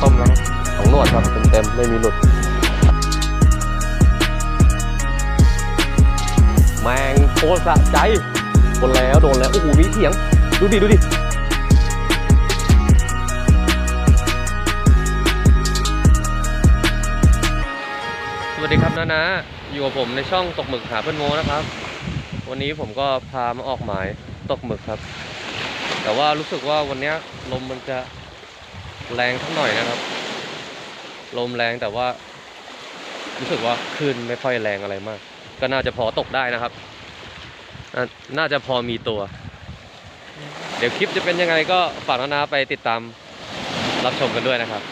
ส้มแล้วของหนวดครับเต็มๆไม่มีหลุด แมงโคตรสะใจโดนแล้วโดนแล้วโอ้โหมีเถียง ดูดิดูดิสวัสดีครับนะนะ อยู่กับผมในช่องตกหมึกหาเพื่อนโมนะครับ วันนี้ผมก็พามาออกหมายตกหมึกครับ แต่ว่ารู้สึกว่าวันนี้ลมมันจะ แรงสักหน่อยนะครับ ลมแรงแต่ว่า รู้สึกว่าคลื่นไม่ค่อยแรงอะไรมาก ก็น่าจะพอตกได้นะครับ น่าจะพอมีตัว เดี๋ยวคลิปจะเป็นยังไงก็ฝากนานาไปติดตามรับชมกันด้วยนะครับ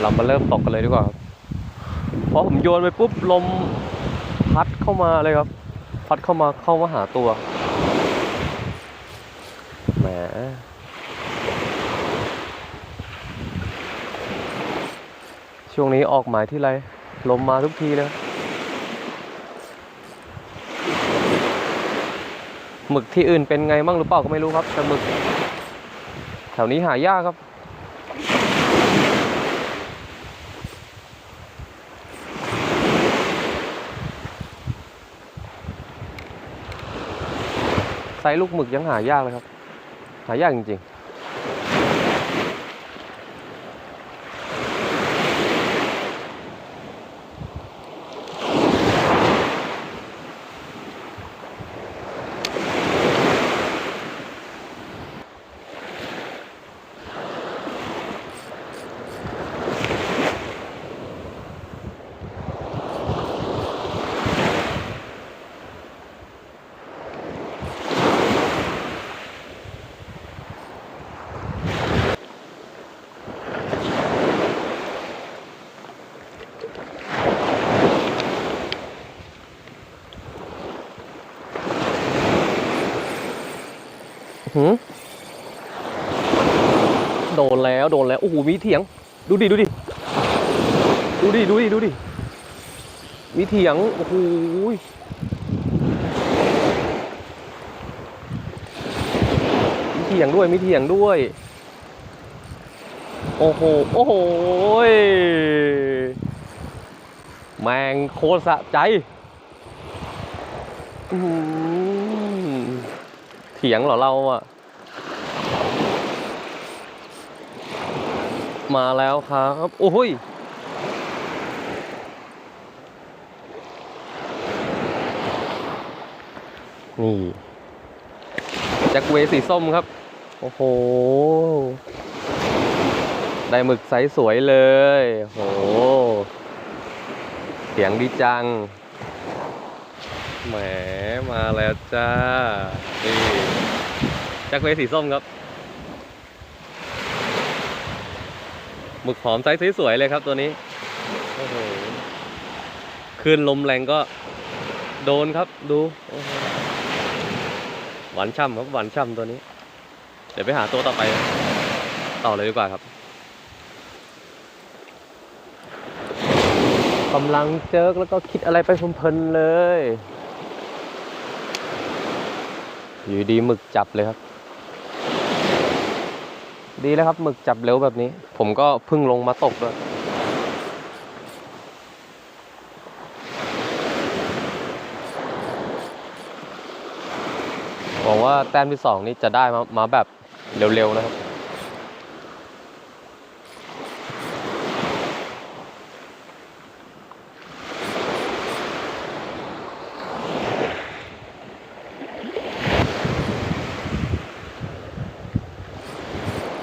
เรามาเริ่มตกกันเลยดีกว่าครับพอผมโยนไปปุ๊บลมพัดเข้ามาเลยครับ พัดเข้ามาเข้ามาหาตัวแหมช่วงนี้ออกหมายที่ไรลมมาทุกทีเลยหมึกที่อื่นเป็นไงบ้างหรือเปล่าก็ไม่รู้ครับ แต่หมึก แถวนี้หายากครับ ไซส์ลูกหมึกยังหายากเลยครับ หายากจริงๆ หือโดนแล้วโดนแล้ว โอ้โห มีเถียง ดูดิ ดูดิ ดูดิ ดูดิ ดูดิ มีเถียง โอ้โหมีเถียงด้วย มีเถียงด้วย โอ้โห โอ้โห แมงโคตรสะใจ อื้ ถียงเหรอเราอะมาแล้วครับ โอ้ยนี่แจ็คเวย์สีส้มครับ โอ้โห ได้หมึกไซส์สวยเลยโห เสียงดีจังแหม มาแล้วจ้า นี่แจ็คเวย์สีส้มครับหมึกหอมไซส์สวยๆเลยครับตัวนี้โอ้โหคลื่นลมแรงก็โดนครับดูหหวานช่ำครับหวานช่ำตัวนี้ เดี๋ยวไปหาตัวต่อไป ต่อเลยดีกว่าครับกำลังเจิกแล้วก็คิดอะไรไปเพลินๆเลย อยู่ดีหมึกจับเลยครับ ดีแล้วครับหมึกจับเร็วแบบนี้ ผมก็เพิ่งลงมาตกด้วยหวังว่าแต้มที่สองนี้จะได้มามาแบบเร็วๆนะครับ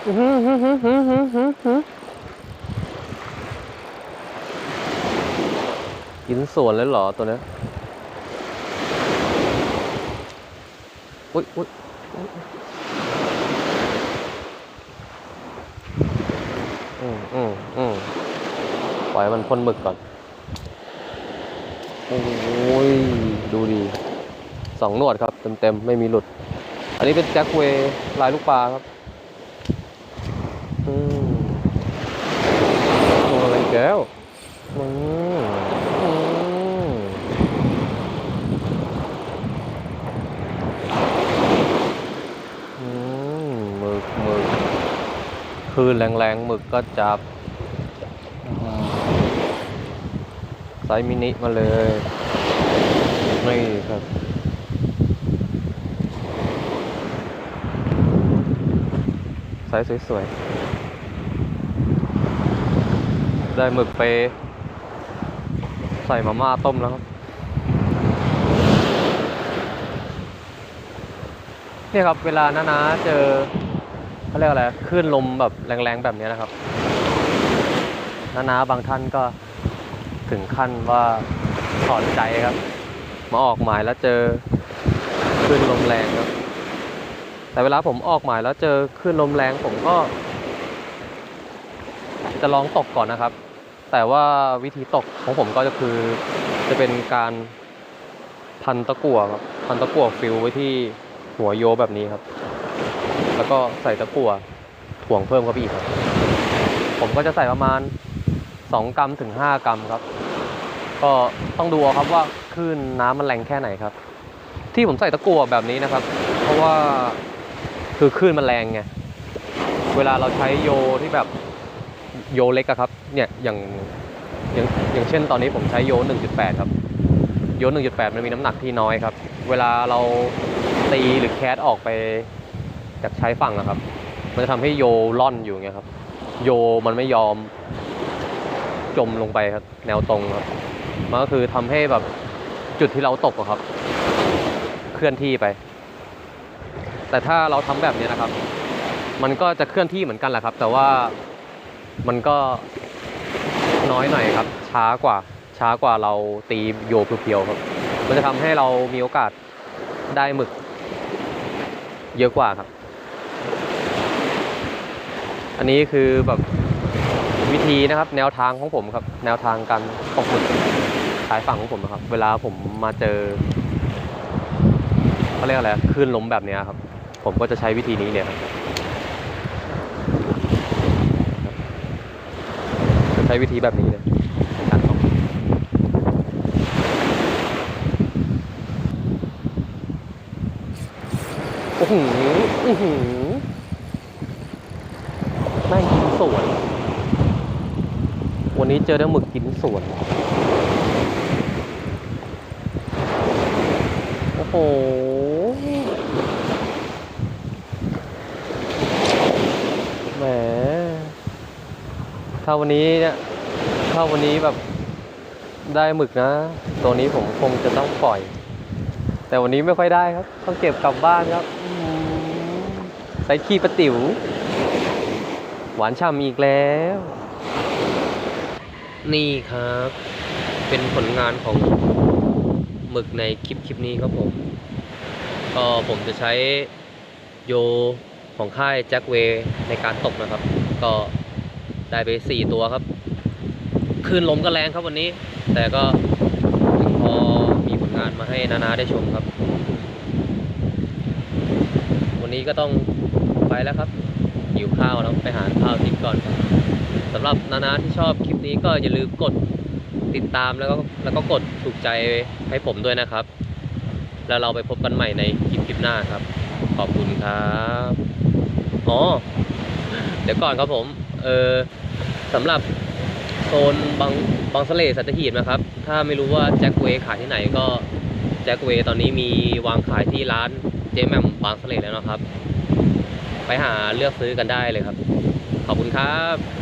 กินส่วนเลยเหรอตัวนี้อุ้ยอุ้ยอุ๊ยอืมอืมอืมปล่อยมันพ่นหมึกก่อน โอ้ย ดูดี สองหนวดครับ เต็มๆ ไม่มีหลุด อันนี้เป็นแจ็คเวย์ลายลูกปลาครับ อืมอะไรแก้วอืมอือมหมึคืนแรงๆหมึกก็จับไซมินิมาเลย นี่ครับสาสวยๆ ได้หมึกไป ใส่มาม่าต้มแล้วครับเนี่ยครับ เวลาน้าๆเจอเขาเรียกอะไรคลื่นลมแบบแรงๆแบบนี้นะครับน้าๆบางท่านก็ถึงขั้นว่าถอดใจครับ มาออกหมายแล้วเจอคลื่นลมแรงครับ แต่เวลาผมออกหมายแล้วเจอคลื่นลมแรงผมก็ จะลองตกก่อนนะครับ แต่ว่าวิธีตกของผมก็จะคือจะเป็นการพันตะกั่วครับพันตะกั่วฟิลไว้ที่หัวโยแบบนี้ครับ แล้วก็ใส่ตะกั่วถ่วงเพิ่มเข้าไปอีกครับ ผมก็จะใส่ประมาณ 2 กรัมถึง 5 กรัมครับ ก็ต้องดูครับว่าคลื่นน้ำมันแรงแค่ไหนครับ ที่ผมใส่ตะกั่วแบบนี้นะครับ เพราะว่าคือคลื่นมันแรงไงเวลาเราใช้โยที่แบบ โยเล็กอะครับ เนี่ยอย่างอย่างอย่างเช่นตอนนี้ผมใช้โย 1.8 ครับ โย 1.8 มันมีน้ำหนักที่น้อยครับ เวลาเราตีหรือแคสออกไปจากใช้ฝั่งนะครับ มันจะทำให้โยล่อนอยู่ไงครับ โยมันไม่ยอมจมลงไปครับ แนวตรงครับ มันก็คือทำให้แบบจุดที่เราตกครับ เคลื่อนที่ไป แต่ถ้าเราทำแบบนี้นะครับ มันก็จะเคลื่อนที่เหมือนกันแหละครับ แต่ว่า มันก็น้อยหน่อยครับ ช้ากว่าช้ากว่าเราตีโยเพียวๆครับ มันจะทำให้เรามีโอกาสได้หมึก เยอะกว่าครับ อันนี้คือแบบวิธีนะครับ แนวทางของผมครับ แนวทางการตกหมึกชายฝั่งของผมนะครับ เวลาผมมาเจอเขาเรียกอะไรคลื่นลมแบบนี้ครับ ผมก็จะใช้วิธีนี้เนี่ยครับจะใช้วิธีแบบนี้เลยการตกโอ้โหอื้อหือแม่งกินสวน วันนี้เจอได้หมึกกินสวน โอ้โห แหม ถ้าวันนี้เนี่ยถ้าวันนี้แบบได้หมึกนะ ตัวนี้ผมคงจะต้องปล่อย แต่วันนี้ไม่ค่อยได้ครับ ต้องเก็บกลับบ้านครับใส่ขี้ปลาติ๋ว หวานฉ่ำอีกแล้ว นี่ครับ เป็นผลงานของหมึกในคลิปคลิปนี้ครับผม ก็ผมจะใช้โยของค่ายแจ็คเวในการตกนะครับ ก็ ได้ไปสี่ตัวครับคลื่นลมก็แรงครับวันนี้ แต่ก็ยังพอมีผลงานมาให้นานาได้ชมครับ วันนี้ก็ต้องไปแล้วครับหิวข้าวแล้วไปหาข้าวกินก่อนครับสำหรับนานาที่ชอบคลิปนี้ก็อย่าลืมกดติดตามแล้วก็แล้วก็กดถูกใจให้ผมด้วยนะครับ แล้วเราไปพบกันใหม่ในคลิปคลิปหน้าครับ ขอบคุณครับอ๋อเดี๋ยวก่อนครับผม เออสำหรับโซนบางบางสะเลสัตหีบนะครับ ถ้าไม่รู้ว่าแจ็คเวย์ขายที่ไหนก็แจ็คเวย์ตอนนี้มีวางขายที่ร้านเจแหม่มบางสะเลแล้วนะครับ ไปหาเลือกซื้อกันได้เลยครับ ขอบคุณครับ